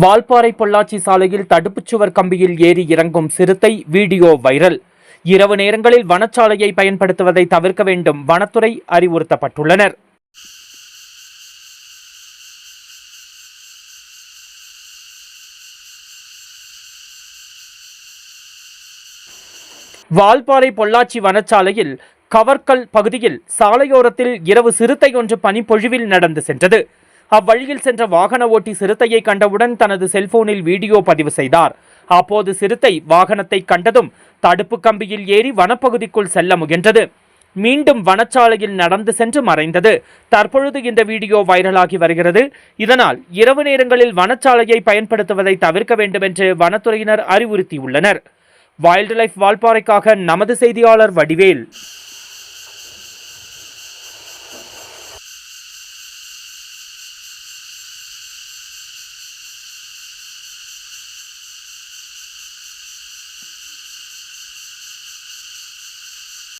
வால்பாறை பொள்ளாச்சி சாலையில் தடுப்புச் சுவர் கம்பியில் ஏறி இறங்கும் சிறுத்தை வீடியோ வைரல். இரவு நேரங்களில் வனச்சாலையை பயன்படுத்துவதை தவிர்க்க வேண்டும் வனத்துறை அறிவுறுத்தப்பட்டுள்ளனர். வால்பாறை பொள்ளாச்சி வனச்சாலையில் கவர்கல் பகுதியில் சாலையோரத்தில் இரவு சிறுத்தை ஒன்று பனிப்பொழிவில் நடந்து சென்றது. அவ்வழியில் சென்ற வாகன ஓட்டி சிறுத்தையை கண்டவுடன் தனது செல்போனில் வீடியோ பதிவு செய்தார். அப்போது சிறுத்தை வாகனத்தை கண்டதும் தடுப்பு கம்பியில் ஏறி வனப்பகுதிக்குள் செல்ல முயன்றது. மீண்டும் வனச்சாலையில் நடந்து சென்று மறைந்தது. தற்பொழுது இந்த வீடியோ வைரலாகி வருகிறது. இதனால் இரவு நேரங்களில் வனச்சாலையை பயன்படுத்துவதை தவிர்க்க வேண்டும் என்று வனத்துறையினர் அறிவுறுத்தியுள்ளனர். வைல்டு லைஃப் வால்பாறைக்காக நமது செய்தியாளர் வடிவேல்.